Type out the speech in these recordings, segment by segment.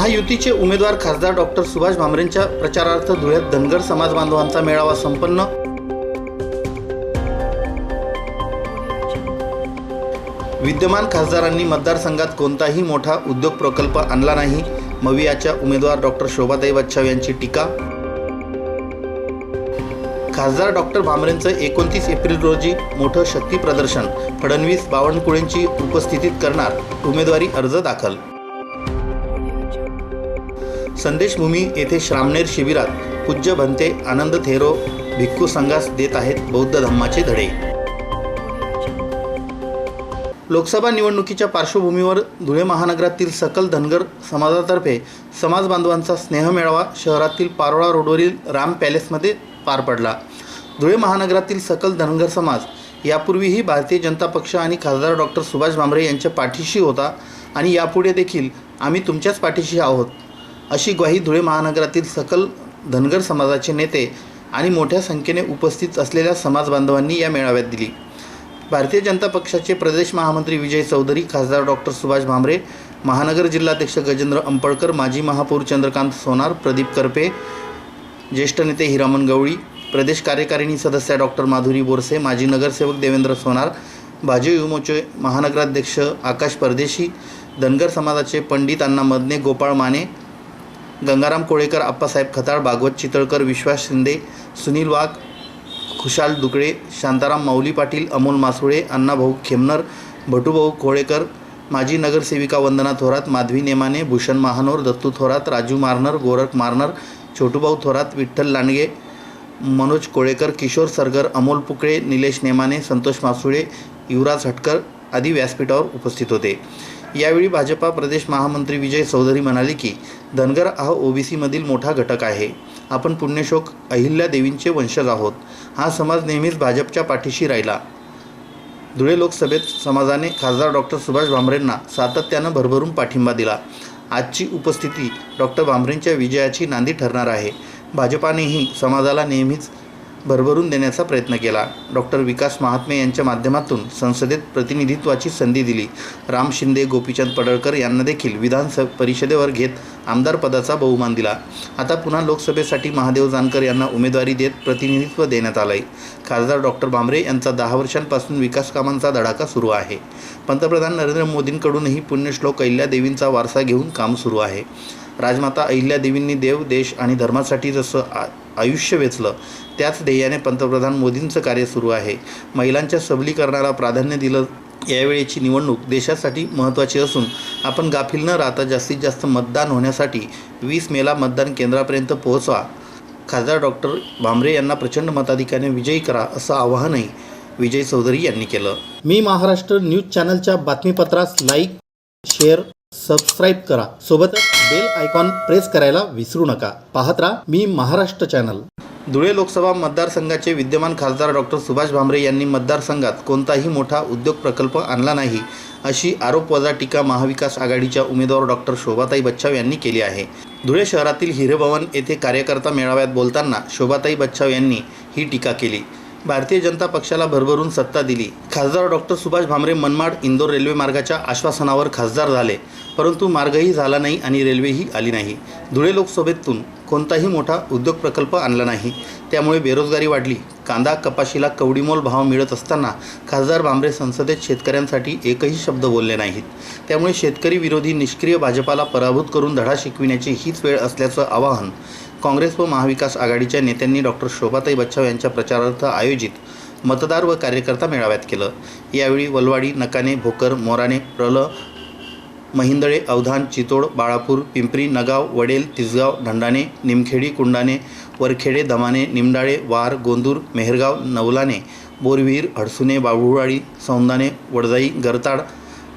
महायुतीचे उमेदवार खासदार डॉक्टर सुभाष भामरेंच्या प्रचारार्थ धुळ्यात धनगर समाज बांधवांचा मेळावा संपन्न. विद्यमान खासदारांनी मतदारसंघात कोणताही मोठा उद्योग प्रकल्प आणला नाही. मवियाच्या उमेदवार डॉक्टर शोभाताई बच्छाव यांची टीका. खासदार डॉक्टर भामरेंचं एकोणतीस एप्रिल रोजी मोठं शक्ती प्रदर्शन. फडणवीस बावनकुळेंची उपस्थितीत करणार उमेदवारी अर्ज दाखल. संदेशभूमी येथे श्रामणेर शिबिरात पूज्य भंते आनंद थेरो भिक्खू संघास देत आहेत बौद्ध धम्माचे धडे. लोकसभा निवडणुकीच्या पार्श्वभूमीवर धुळे महानगरातील सकल धनगर समाजातर्फे समाज बांधवांचा स्नेहमेळावा शहरातील पारोळा रोडवरील राम पॅलेसमध्ये पार पडला. धुळे महानगरातील सकल धनगर समाज यापूर्वीही भारतीय जनता पक्ष आणि खासदार डॉक्टर सुभाष भामरे यांच्या पाठीशी होता आणि यापुढे देखील आम्ही तुमच्याच पाठीशी आहोत. अशी ग्वाही धुळे महानगरातील सकल धनगर समाजाचे नेते आणि मोठ्या संख्येने उपस्थित असलेल्या समाज बांधवांनी या मेळाव्यात दिली. भारतीय जनता पक्षाचे प्रदेश महामंत्री विजय चौधरी खासदार डॉक्टर सुभाष भामरे महानगर जिल्हाध्यक्ष गजेंद्र अंपळकर माजी महापौर चंद्रकांत सोनार प्रदीप करपे ज्येष्ठ नेते हिरामन गवळी प्रदेश कार्यकारिणी सदस्या डॉक्टर माधुरी बोरसे माजी नगरसेवक देवेंद्र सोनार भाजप युमोचे महानगराध्यक्ष आकाश परदेशी धनगर समाजाचे पंडित अण्णा मदने गोपाळ माने गंगाराम कोळेकर आप्पासाहेब खताळ भागवत चितळकर विश्वास शिंदे सुनील वाघ खुशाल दुकळे शांताराम माऊली पाटील अमोल मासुळे अण्णाभाऊ खेमनर भटूभाऊ कोळेकर माजी नगरसेविका वंदना थोरात माधवी नेमाने भूषण महानोर दत्तू थोरात राजू मारनर गोरख मारनर छोटूभाऊ थोरात विठ्ठल लांडगे मनोज कोळेकर किशोर सरगर अमोल पुकळे निलेश नेमाने संतोष मासुळे युवराज हटकर आदी व्यासपीठावर उपस्थित होते. यावेळी भाजपा प्रदेश महामंत्री विजय चौधरी म्हणाले की धनगर हा ओबीसीमधील मोठा घटक आहे. आपण पुण्यशोक अहिल्या देवींचे वंशज आहोत. हा समाज नेहमीच भाजपच्या पाठीशी राहिला. धुळे लोकसभेत समाजाने खासदार डॉक्टर सुभाष भामरेंना सातत्यानं भरभरून पाठिंबा दिला. आजची उपस्थिती डॉक्टर भामरेंच्या विजयाची नांदी ठरणार आहे. भाजपानेही समाजाला नेहमीच भरभरून देण्याचा प्रयत्न केला. डॉक्टर विकास महात्मे यांच्या माध्यमातून संसदेत प्रतिनिधित्वाची संधी दिली. राम शिंदे गोपीचंद पडळकर यांना देखील विधानसभा परिषदेवर घेत आमदार पदाचा बहुमान दिला. आता पुन्हा लोकसभेसाठी महादेव जानकर यांना उमेदवारी देत प्रतिनिधित्व देण्यात आलं आहे खासदार डॉक्टर भामरे यांचा दहा वर्षांपासून विकास कामांचा धडाका सुरू आहे. पंतप्रधान नरेंद्र मोदींकडूनही पुण्यश्लोक अहिल्यादेवींचा वारसा घेऊन काम सुरू आहे. राजमाता अहिल्यादेवींनी देव देश आणि धर्मासाठी जसं आ आयुष्य वेचलं त्याच ध्येयाने पंतप्रधान मोदींचं कार्य सुरू आहे. महिलांच्या सबलीकरणाला प्राधान्य दिलं यावेळेची निवडणूक देशासाठी महत्त्वाची असून आपण गाफील न राहता जास्तीत जास्त मतदान होण्यासाठी वीस मेला मतदान केंद्रापर्यंत पोहोचवा खासदार डॉक्टर भांबरे यांना प्रचंड मताधिकाने विजयी करा असं आवाहनही विजय चौधरी यांनी केलं. मी महाराष्ट्र न्यूज चॅनलच्या बातमीपत्रास लाईक शेअर सबस्क्राईब करा. सोबतच बेल आयकॉन प्रेस करायला विसरू नका. पाहत राहा मी महाराष्ट्र चॅनल. धुळे लोकसभा मतदारसंघाचे विद्यमान खासदार डॉक्टर सुभाष भामरे यांनी मतदारसंघात कोणताही मोठा उद्योग प्रकल्प आणला नाही अशी आरोपवजा टीका महाविकास आघाडीच्या उमेदवार डॉक्टर शोभाताई बच्छाव यांनी केली आहे. धुळे शहरातील हिरेभवन येथे कार्यकर्ता मेळाव्यात बोलताना शोभाताई बच्छाव यांनी ही टीका केली. भारतीय जनता पक्षाला भरभरून सत्ता दिली. खासदार डॉक्टर सुभाष भामरे मनमाड इंदोर रेल्वे मार्गाच्या आश्वासनावर खासदार झाले. परंतु मार्गही झाला नाही आणि रेल्वेही आली नाही. धुळे लोकसभेतून कोणताही मोठा उद्योग प्रकल्प आणला नाही. त्यामुळे बेरोजगारी वाढली. कांदा कपाशीला कवडीमोल भाव मिळत असताना खासदार भामरे संसदेत शेतकऱ्यांसाठी एकही शब्द बोलले नाहीत. त्यामुळे शेतकरी विरोधी निष्क्रिय भाजपाला पराभूत करून धडा शिकविण्याची हीच वेळ असल्याचं आवाहन काँग्रेस व महाविकास आघाडीच्या नेत्यांनी डॉक्टर शोभाताई बच्छाव यांच्या प्रचारार्थ आयोजित मतदार व कार्यकर्ता मेळाव्यात केलं. यावेळी वलवाडी नकाने भोकर मोराणे प्रल महिंदळे अवधान चितोड बाळापूर पिंपरी नगाव वडेल तिसगाव ढंडाणे निमखेडी कुंडाणे वरखेडे दमाने निमडाळे वार गोंदूर मेहरगाव नवलाने बोरविहीर हडसुणे बाबुळवाडी सौंदाने वडजाई गरताड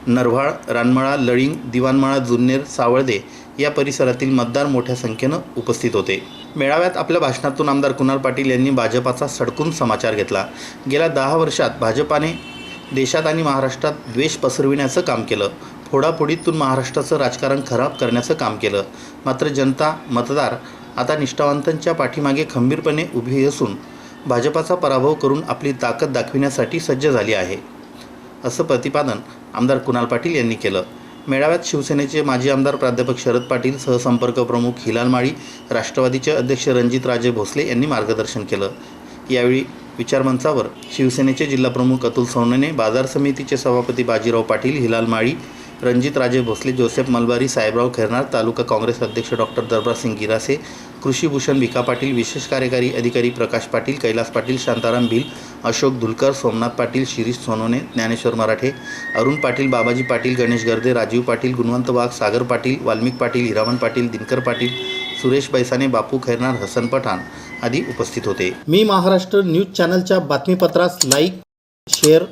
नरवाळ रानमळा लळिंग दिवाणमळा जुन्नेर सावळदे या परिसरातील मतदार मोठ्या संख्येनं उपस्थित होते. मेळाव्यात आपल्या भाषणातून आमदार कुणाल पाटील यांनी भाजपाचा सडकून समाचार घेतला. गेल्या दहा वर्षात भाजपाने देशात आणि महाराष्ट्रात द्वेष पसरविण्याचं काम केलं. फोडाफोडीतून महाराष्ट्राचं राजकारण खराब करण्याचं काम केलं. मात्र जनता मतदार आता निष्ठावंतांच्या पाठीमागे खंबीरपणे उभी असून भाजपाचा पराभव करून आपली ताकद दाखविण्यासाठी सज्ज झाली आहे. असं प्रतिपादन आमदार कुणाल पाटील यांनी केलं. मेळाव्यात शिवसेनेचे माजी आमदार प्राध्यापक शरद पाटील सहसंपर्क प्रमुख हिलाल माळी राष्ट्रवादीचे अध्यक्ष रणजितराजे भोसले यांनी मार्गदर्शन केलं. यावेळी विचारमंचावर शिवसेनेचे जिल्हाप्रमुख अतुल सोनने बाजार समितीचे सभापती बाजीराव पाटील हिलाल माळी रणजितराजे भोसले जोसेफ मलबारी साहेबराव खैरनार तालुका काँग्रेस अध्यक्ष डॉक्टर दरबारसिंग गिरासे कृषीभूषण भिका पाटील विशेष कार्यकारी अधिकारी प्रकाश पाटील कैलास पाटील शांताराम भिल अशोक धुलकर सोमनाथ पाटील शिरीष सोनोने ज्ञानेश्वर मराठे अरुण पाटील बाबाजी पाटील गणेश गर्दे राजीव पाटील गुणवंत वाघ सागर पाटील वाल्मिक पाटील हिरामन पाटील दिनकर पाटील सुरेश बैसाने बापू खैरनार हसन पठाण आदी उपस्थित होते. मी महाराष्ट्र न्यूज चॅनलच्या बातमीपत्रास लाईक शेअर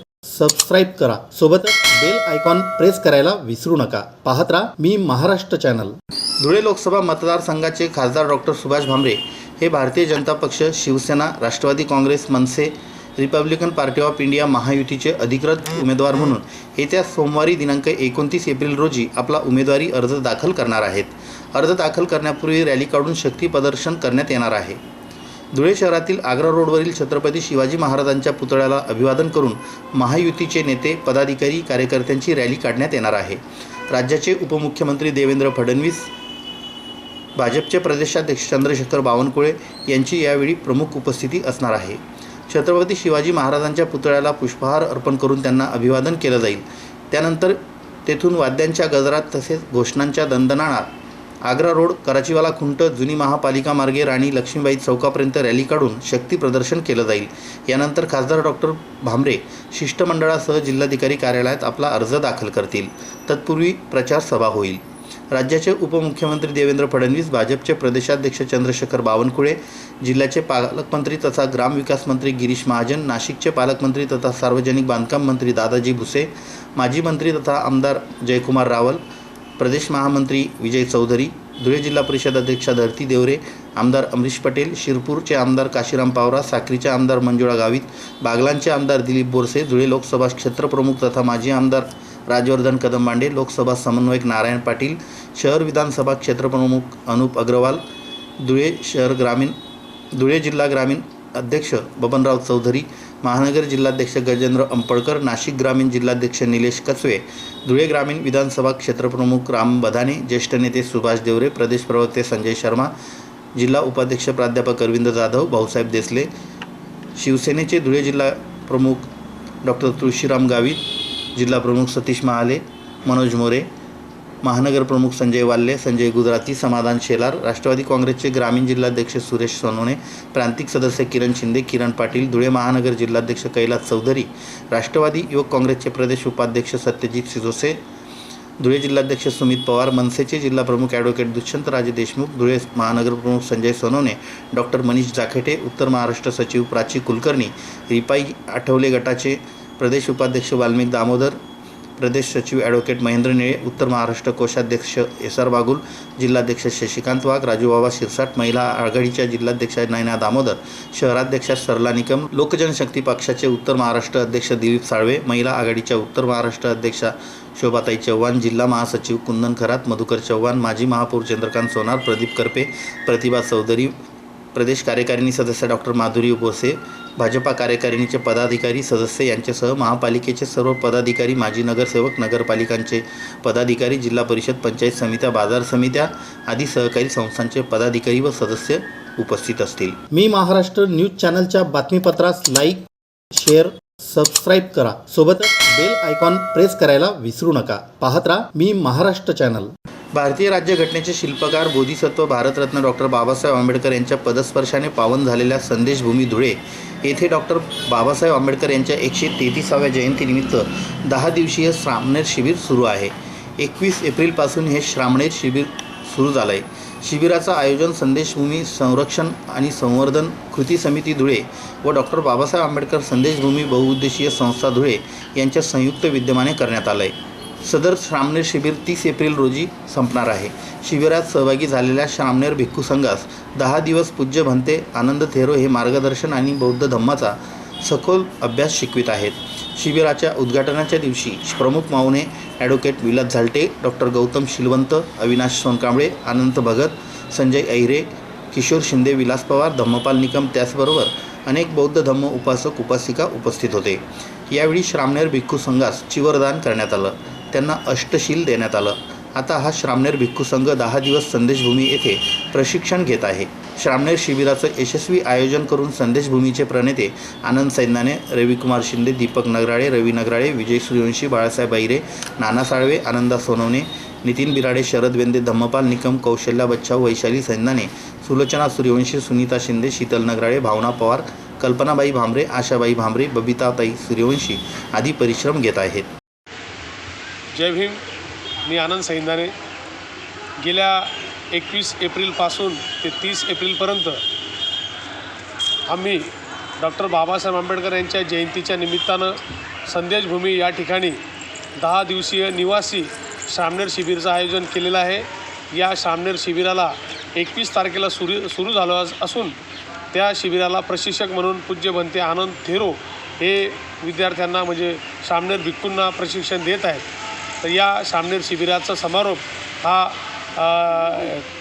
सबस्क्राईब करा. सोबतच बेल आयकॉन प्रेस करायला विसरू नका. पाहत राहा मी महाराष्ट्र चॅनल धुळे लोकसभा मतदारसंघाचे खासदार डॉक्टर सुभाष भामरे हे Bharatiya Janata Paksha Shiv Sena Rashtravadi Congress Manase Republican party of India महायुतीचे अधिकृत उमेदवार म्हणून येत्या सोमवारी दिनांक एकोणतीस एप्रिल रोजी आपला उमेदवारी अर्ज दाखल करणार आहेत. अर्ज दाखल करण्यापूर्वी रॅली काढून शक्ती प्रदर्शन करण्यात येणार आहे. धुळे शहरातील आग्रा रोडवरील छत्रपती शिवाजी महाराजांच्या पुतळ्याला अभिवादन करून महायुतीचे नेते पदाधिकारी कार्यकर्त्यांची रॅली काढण्यात येणार आहे. राज्याचे उपमुख्यमंत्री देवेंद्र फडणवीस भाजपचे प्रदेशाध्यक्ष चंद्रशेखर बावनकुळे यांची यावेळी प्रमुख उपस्थिती असणार आहे. छत्रपती शिवाजी महाराजांच्या पुतळ्याला पुष्पहार अर्पण करून त्यांना अभिवादन केलं जाईल. त्यानंतर तेथून वाद्यांच्या गजरात तसेच घोषणांच्या दणदणाणात आग्रा रोड कराचीवाला खुंट जुनी महापालिका मार्गे राणी लक्ष्मीबाई चौकापर्यंत रॅली काढून शक्ती प्रदर्शन केलं जाईल. यानंतर खासदार डॉक्टर भामरे शिष्टमंडळासह जिल्हाधिकारी कार्यालयात आपला अर्ज दाखल करतील. तत्पूर्वी प्रचार सभा होईल. राज्याचे उपमुख्यमंत्री देवेंद्र फडणवीस भाजपचे प्रदेशाध्यक्ष चंद्रशेखर बावनकुळे जिल्ह्याचे पालकमंत्री तथा ग्रामविकास मंत्री गिरीश महाजन नाशिकचे पालकमंत्री तथा सार्वजनिक बांधकाम मंत्री दादाजी भुसे माजी मंत्री तथा आमदार जयकुमार रावल प्रदेश महामंत्री विजय चौधरी धुळे जिल्हा परिषद अध्यक्षा धरती देवरे आमदार अमरीश पटेल शिरपूरचे आमदार काशीराम पावरा साक्रीचे आमदार मंजुळा गावित बागलांचे आमदार दिलीप बोरसे धुळे लोकसभा क्षेत्रप्रमुख तथा माजी आमदार राजवर्धन कदमबांडे लोकसभा समन्वयक नारायण पाटील शहर विधानसभा क्षेत्रप्रमुख अनुप अग्रवाल धुळे शहर ग्रामीण धुळे जिल्हा ग्रामीण अध्यक्ष बबनराव चौधरी महानगर जिल्हाध्यक्ष गजेंद्र अंपळकर नाशिक ग्रामीण जिल्हाध्यक्ष निलेश कचवे धुळे ग्रामीण विधानसभा क्षेत्रप्रमुख राम बधाने ज्येष्ठ नेते सुभाष देवरे प्रदेश प्रवक्ते संजय शर्मा जिल्हा उपाध्यक्ष प्राध्यापक अरविंद जाधव भाऊसाहेब देसले शिवसेनेचे धुळे जिल्हा प्रमुख डॉक्टर तुळशीराम गावित जिल्हा प्रमुख सतीश महाले मनोज मोरे महानगर प्रमुख संजय वाल्ले संजय गुजराती समाधान शेलार राष्ट्रवादी काँग्रेसचे ग्रामीण जिल्हाध्यक्ष सुरेश सोनवणे प्रांतिक सदस्य किरण शिंदे किरण पाटील धुळे महानगर जिल्हाध्यक्ष कैलास चौधरी राष्ट्रवादी युवक काँग्रेसचे प्रदेश उपाध्यक्ष सत्यजित सिजोसे धुळे जिल्हाध्यक्ष सुमित पवार मनसेचे जिल्हाप्रमुख ॲडव्होकेट दुष्यंतराजे देशमुख धुळे महानगर प्रमुख संजय सोनवणे डॉक्टर मनीष जाखेटे उत्तर महाराष्ट्र सचिव प्राची कुलकर्णी रिपाई आठवले गटाचे प्रदेश उपाध्यक्ष वाल्मिक दामोदर प्रदेश सचिव ॲडव्होकेट महेंद्र निळे उत्तर महाराष्ट्र कोषाध्यक्ष एस आर बागुल जिल्हाध्यक्ष शशिकांत वाघ राजूबाबा शिरसाट महिला आघाडीच्या जिल्हाध्यक्ष नयना दामोदर शहराध्यक्षा सरला निकम लोकजनशक्ती पक्षाचे उत्तर महाराष्ट्र अध्यक्ष दिलीप साळवे महिला आघाडीच्या उत्तर महाराष्ट्र अध्यक्षा शोभाताई चव्हाण जिल्हा महासचिव कुंदन खरात मधुकर चव्हाण माजी महापौर चंद्रकांत सोनार प्रदीप करपे प्रतिभा चौधरी प्रदेश कार्यकारिणी सदस्य डॉक्टर माधुरी बोसे भाजपा कार्यकारिणीचे पदाधिकारी सदस्य यांच्यासह महापालिकेचे सर्व पदाधिकारी माजी नगरसेवक नगरपालिकांचे पदाधिकारी जिल्हा परिषद पंचायत समित्या बाजार समित्या आदी सहकारी संस्थांचे पदाधिकारी व सदस्य उपस्थित असतील. मी महाराष्ट्र न्यूज चॅनलच्या बातमीपत्रास लाईक शेअर सबस्क्राईब करा. सोबतच बेल आयकॉन प्रेस करायला विसरू नका. पाहत राहा मी महाराष्ट्र चॅनल. भारतीय राज्यघटनेचे शिल्पकार बोधिसत्व भारतरत्न डॉक्टर बाबासाहेब आंबेडकर यांच्या पदस्पर्शाने पावन झालेल्या संदेशभूमी धुळे येथे डॉक्टर बाबासाहेब आंबेडकर यांच्या एकशे तेहतीसाव्या जयंतीनिमित्त दहा दिवसीय श्रामणेर शिबिर सुरू आहे. एकवीस एप्रिलपासून हे श्रामणेर शिबिर सुरू झालं आहे शिबिराचं आयोजन संदेशभूमी संरक्षण आणि संवर्धन कृती समिती धुळे व डॉक्टर बाबासाहेब आंबेडकर संदेशभूमी बहुउद्देशीय संस्था धुळे यांच्या संयुक्त विद्यमाने करण्यात आलं आहे सदर श्रामणेर शिबिर तीस एप्रिल रोजी संपणार आहे. शिबिरात सहभागी झालेल्या श्रामणेर भिक्खू संघास दहा दिवस पूज्य भंते आनंद थेरो हे मार्गदर्शन आणि बौद्ध धम्माचा सखोल अभ्यास शिकवित आहेत. शिबिराच्या उद्घाटनाच्या दिवशी प्रमुख माऊने ॲडव्होकेट विलास झालटे डॉक्टर गौतम शिलवंत अविनाश सोनकांबळे अनंत भगत संजय ऐरे किशोर शिंदे विलास पवार धम्मपाल निकम त्याचबरोबर अनेक बौद्ध धम्म उपासक उपासिका उपस्थित होते. यावेळी श्रामणेर भिक्खू संघास चिवरदान करण्यात आलं. त्यांना अष्टशील देण्यात आलं. आता हा श्रामनेर भिक्खू संघ दहा दिवस संदेशभूमी येथे प्रशिक्षण घेत आहे. श्रामनेर शिबिराचं यशस्वी आयोजन करून संदेशभूमीचे प्रणेते आनंद सैन्याने रविकुमार शिंदे दीपक नगराळे रवी नगराळे विजय सूर्यवंशी बाळासाहेब बैरे नाना साळवे आनंदा सोनवणे नितीन बिराडे शरद वेंदे धम्मपाल निकम कौशल्या बच्चाव वैशाली सैन्याने सुलोचना सूर्यवंशी सुनीता शिंदे शीतल नगराळे भावना पवार कल्पनाबाई भांबरे आशाबाई भांबरे बबिताताई सूर्यवंशी आदी परिश्रम घेत आहेत. जय भीम. मी आनंद सैंदाने गेल्या एकवीस एप्रिलपासून ते तीस एप्रिलपर्यंत आम्ही डॉक्टर बाबासाहेब आंबेडकर यांच्या जयंतीच्या निमित्तानं संदेशभूमी या ठिकाणी दहा दिवसीय निवासी सामनेर शिबिरचं आयोजन केलेलं आहे. या सामनेर शिबिराला एकवीस तारखेला सुरू सुरू झालं अस- असून त्या शिबिराला प्रशिक्षक म्हणून पूज्य बनते आनंद थेरो हे विद्यार्थ्यांना म्हणजे सामनेर भिक्खूंना प्रशिक्षण देत आहेत. तर या सामनेर शिबिराचा समारोप हा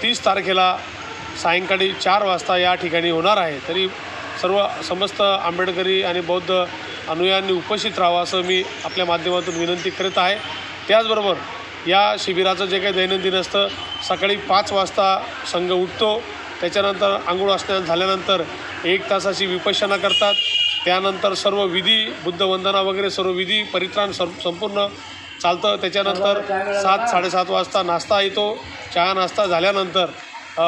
तीस तारखेला सायंकाळी चार वाजता या ठिकाणी होणार आहे. तरी सर्व समस्त आंबेडकरी आणि बौद्ध अनुयायांनी उपस्थित राहावं असं मी आपल्या माध्यमातून विनंती करत आहे. त्याचबरोबर या शिबिराचं जे काही दैनंदिन असतं सकाळी पाच वाजता संघ उठतो. त्याच्यानंतर आंघोळ असण्या झाल्यानंतर एक तासाची विपश्यना करतात. त्यानंतर सर्व विधी बुद्धवंदना वगैरे सर्व विधी परित्राण सं संपूर्ण चालतं. त्याच्यानंतर सात साडेसात वाजता नाश्ता येतो. चहा नाश्ता झाल्यानंतर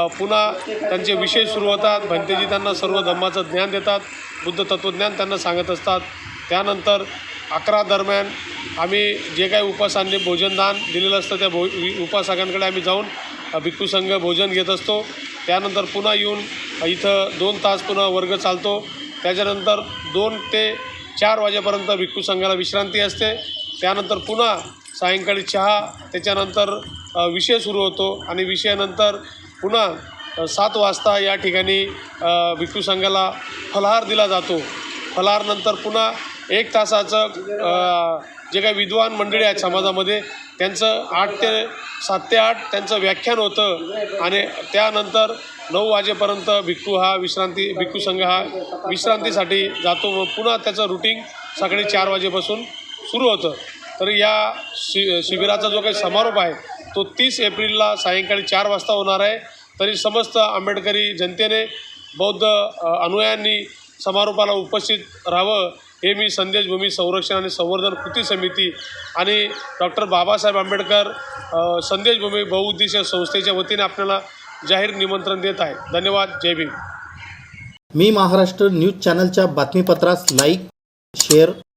पुन्हा त्यांचे विषय सुरू होतात. भंतेजी त्यांना सर्व धम्माचं ज्ञान देतात. बुद्ध तत्त्वज्ञान त्यांना सांगत असतात. त्यानंतर अकरा दरम्यान आम्ही जे काही उपासांनी भोजनदान दिलेलं असतं त्या भो वि- उपासकांकडे आम्ही जाऊन भिक्खू संघ भोजन घेत असतो. त्यानंतर पुन्हा येऊन इथं दोन तास पुन्हा वर्ग चालतो. त्याच्यानंतर दोन ते चार वाजेपर्यंत भिक्खू संघाला विश्रांती असते. त्यानंतर पुन्हा सायंकाळी चहा त्याच्यानंतर विषय सुरू होतो आणि विषयानंतर पुन्हा सात वाजता या ठिकाणी अ, भिक्खू संघाला फलाहार दिला जातो. फलाहारनंतर पुन्हा एक तासाचं जे काही विद्वान मंडळी आहेत समाजामध्ये त्यांचं आठ ते सात ते आठ त्यांचं व्याख्यान होतं आणि त्यानंतर नऊ वाजेपर्यंत भिक्खू हा विश्रांती भिक्खू संघ हा विश्रांतीसाठी जातो व पुन्हा त्याचं रुटीन सकाळी चार वाजेपासून सुरू होतं. तर या शि शिबिराचा जो काही समारोप आहे तो तीस एप्रिलला सायंकाळी चार वाजता होणार आहे. तरी समस्त आंबेडकरी जनतेने बौद्ध अनुयायांनी समारोपाला उपस्थित राहावं हे मी संदेशभूमी संरक्षण आणि संवर्धन कृती समिती आणि डॉक्टर बाबासाहेब आंबेडकर संदेशभूमी बहुउद्देशीय संस्थेच्या वतीने आपल्याला जाहीर निमंत्रण देत आहे. धन्यवाद. जय भीम. मी महाराष्ट्र न्यूज चॅनलच्या बातमीपत्रास लाईक शेअर